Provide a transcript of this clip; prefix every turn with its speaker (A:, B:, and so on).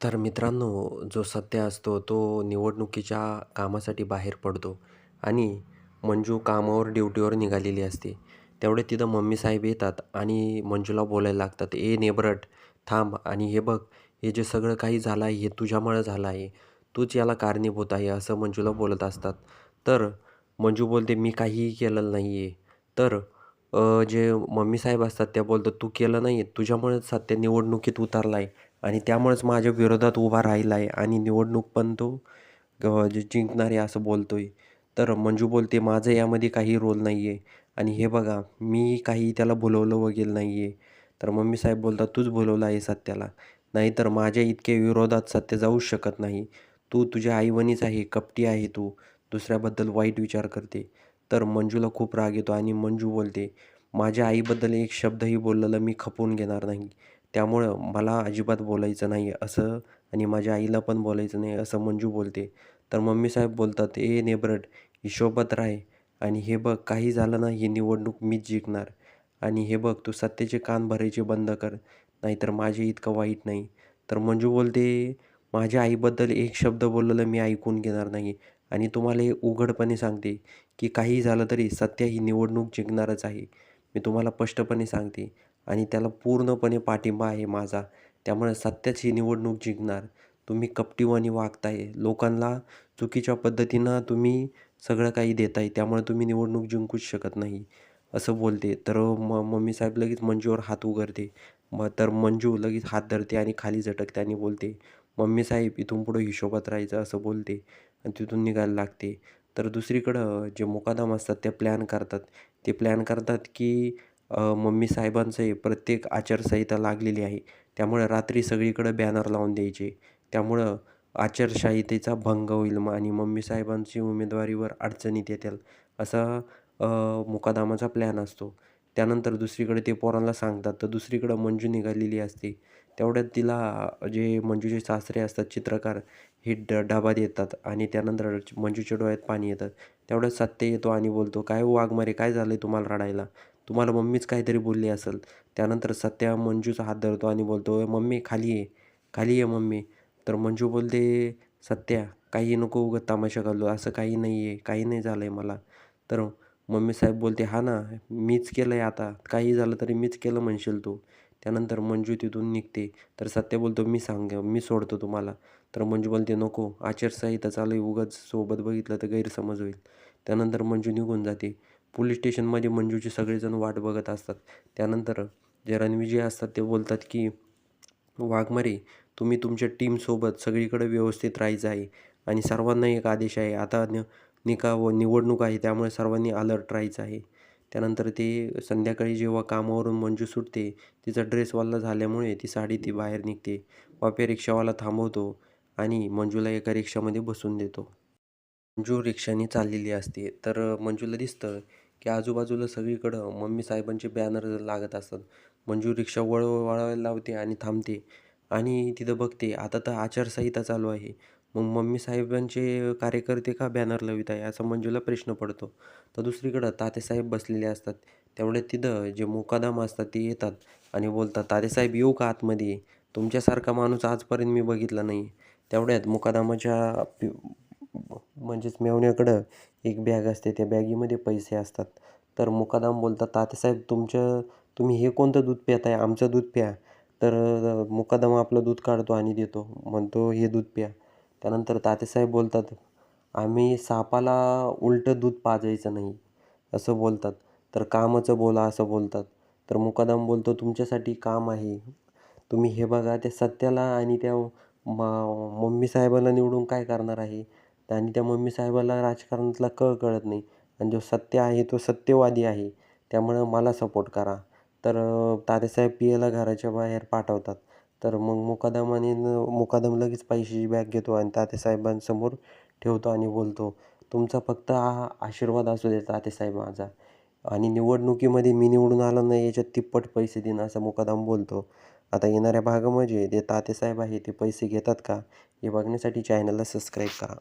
A: तर मित्रांनो, जो सत्या असतो तो निवडणुकीच्या कामासाठी बाहेर पडतो आणि मंजू कामावर ड्युटीवर निघालेली असते. तेवढे तिथं मम्मी साहेब येतात आणि मंजूला बोलायला लागतात, "ए नेबरट थांब आणि हे बघ, हे जे सगळं काही झालं आहे हे तुझ्यामुळं झालं आहे. तूच याला कारणीभूत आहे." असं मंजूला बोलत असतात. तर मंजू बोलते, "मी काहीही केलेलं नाही आहे." तर जे मम्मी साहेब असतात त्या बोलतात, "तू केलं नाही तुझ्यामुळेच सत्या निवडणुकीत उतरला आहे आणि त्यामुळेच माझ्या विरोधात उभा राहिला आहे आणि निवडणूक पण तो अ, जे जिंकणार आहे असं आहे तर मंजू बोलते, "माझं यामध्ये काही रोल नाही आहे आणि हे बघा मी काही त्याला बोलवलं वगैरे नाही आहे." तर मम्मी साहेब बोलतात, "तूच बोलवलं आहे सत्याला. नाहीतर माझ्या इतक्या विरोधात सत्य जाऊच शकत नाही. तू तुझ्या आईवणीच आहे, कपटी आहे तू. दुसऱ्याबद्दल वाईट विचार करते." तर मंजूला खूप राग येतो आणि मंजू बोलते, "माझ्या आईबद्दल एक शब्दही बोललेलं मी खपवून घेणार नाही. त्यामुळं मला अजिबात बोलायचं नाही असं आणि माझ्या आईला पण बोलायचं नाही." असं मंजू बोलते. तर मम्मी साहेब बोलतात, "ए नेब्रट हिशोबात राह आणि हे बघ काही झालं ना ही निवडणूक मीच जिंकणार आणि हे बघ तू सत्याचे कान भरायचे बंद कर, नाहीतर माझे इतकं वाईट नाही." तर मंजू बोलते, "माझ्या आईबद्दल एक शब्द बोललेलं मी ऐकून घेणार नाही आणि तुम्हाला हे उघडपणे सांगते की काहीही झालं तरी सत्या ही निवडणूक जिंकणारच आहे. मी तुम्हाला स्पष्टपणे सांगते आणि त्याला पूर्णपणे पाठिंबा आहे माझा. त्यामुळे सत्याच ही निवडणूक जिंकणार. तुम्ही कपटीवाणी वागताय. लोकांना चुकीच्या पद्धतीनं तुम्ही सगळं काही देताय. त्यामुळे तुम्ही निवडणूक जिंकूच शकत नाही." असं बोलते. तर म मम्मी साहेब लगेच मंजूवर हात उघडते मग तर मंजू लगेच हात धरते आणि खाली झटकते आणि बोलते, मम्मी साहेब इथून पुढं हिशोबात राहायचं." असं बोलते आणि तिथून निघायला लागते. तर दुसरीकडं जे मुकादम असतात ते प्लॅन करतात. ते प्लॅन करतात की मम्मी साहेबांचंही प्रत्येक आचारसंहिता लागलेली आहे. त्यामुळे रात्री सगळीकडं बॅनर लावून द्यायचे. त्यामुळं आचारसंहितेचा भंग होईल मग आणि मम्मी साहेबांची उमेदवारीवर अडचणीत येतील असा मुकादामाचा प्लॅन असतो. त्यानंतर दुसरीकडे ते पोरांना सांगतात. तर दुसरीकडं मंजू निघालेली असते. तेवढ्यात तिला जे मंजूचे सासरे असतात चित्रकार हे ड डबा देतात आणि त्यानंतर मंजूच्या डोळ्यात पाणी येतात तेवढ्यात सत्य येतो आणि बोलतो, "काय हो वाघमारे काय झालं आहे तुम्हाला रडायला? तुम्हाला मम्मीच काहीतरी बोलली असेल." त्यानंतर सत्या मंजूचा हात धरतो आणि बोलतो, "मम्मी खाली ये, खाली ये मम्मी." तर मंजू बोलते, "सत्या काही नको उगाच तमाशा घालू. असं काही नाही आहे. काही नाही झालं आहे मला." तर मम्मी साहेब बोलते, हा ना, मीच केलं आहे आता. काही झालं तरी मीच केलं म्हणशील तू." त्यानंतर मंजू तिथून निघते. तर सत्या बोलतो, "मी सांग मी सोडतो तुम्हाला." तर मंजू बोलते, "नको आचारसंहिता चालू आहे. उगाच सोबत बघितलं तर गैरसमज होईल." त्यानंतर मंजू निघून जाते. पोलीस स्टेशनमध्ये मंजूचे सगळेजण वाट बघत असतात. त्यानंतर जे रणविजय असतात ते बोलतात की, "वाघमारे तुम्ही तुमच्या टीमसोबत सगळीकडे व्यवस्थित राहायचं आहे आणि सर्वांना एक आदेश आहे. आता न निका व निवडणूक आहे त्यामुळे सर्वांनी अलर्ट राहायचं आहे." त्यानंतर ते संध्याकाळी जेव्हा कामावरून मंजू सुटते, तिचा ड्रेसवाल्ला झाल्यामुळे ती साडी ती बाहेर निघते. वापे रिक्षावाला थांबवतो आणि मंजूला एका रिक्षामध्ये बसून देतो. मंजू रिक्षाने चाललेली असते. तर मंजूला दिसतं की आजूबाजूला सगळीकडं मम्मी साहेबांचे बॅनर लागत असतात. मंजू रिक्षा वळ वळवायला लावते आणि थांबते आणि तिथं बघते आता तर आचारसंहिता चालू आहे. मग मम्मी साहेबांचे कार्यकर्ते का बॅनर लावित आहे असा मंजूला प्रश्न पडतो. तर दुसरीकडं तातेसाहेब बसलेले असतात. तेवढ्यात तिथं जे मुकादाम असतात ते येतात आणि बोलतात, तातेसाहेब येऊ का आतमध्ये? तुमच्यासारखा माणूस आजपर्यंत मी बघितला नाही." तेवढ्यात मुकादामाच्या म्हणजेच मेवण्याकडं एक बॅग असते. त्या बॅगेमध्ये पैसे असतात. तर मुकादम बोलतात, "तात्यासाहेब तुमचं तुम्ही हे कोणतं दूध पिताय? आमचं दूध प्या." तर मुकादम आपलं दूध काढतो आणि देतो. म्हणतो, "हे दूध प्या." त्यानंतर तात्यासाहेब बोलतात, "आम्ही सापाला उलटं दूध पाजायचं नाही." असं बोलतात. तर "कामाचं बोला." असं बोलतात. तर मुकादम बोलतो, "तुमच्यासाठी काम आहे. तुम्ही हे बघा त्या सत्याला आणि त्या मम्मी मम्मीसाहेबाला निवडून काय करणार आहे?" आणि त्या मम्मीसाहेबाला राजकारणातला कळ कळत नाही आणि जो सत्य आहे तो सत्यवादी आहे. त्यामुळं मला सपोर्ट करा. तर तात्यासाहेब पियेला घराच्या बाहेर पाठवतात. तर मग मुकादमाने मुकादम लगेच पैशाची बॅग घेतो आणि तात्यासाहेबांसमोर ठेवतो आणि बोलतो, "तुमचा फक्त हा आशीर्वाद असू दे तात्यासाहेब माझा आणि निवडणुकीमध्ये मी निवडून आलो नाही याच्यात तिप्पट पैसे देईन." असा मुकादम बोलतो. आता येणाऱ्या भागामध्ये जे तातेसाहेब आहे ते पैसे घेतात का? हे बघण्यासाठी चॅनलला सबस्क्राईब करा.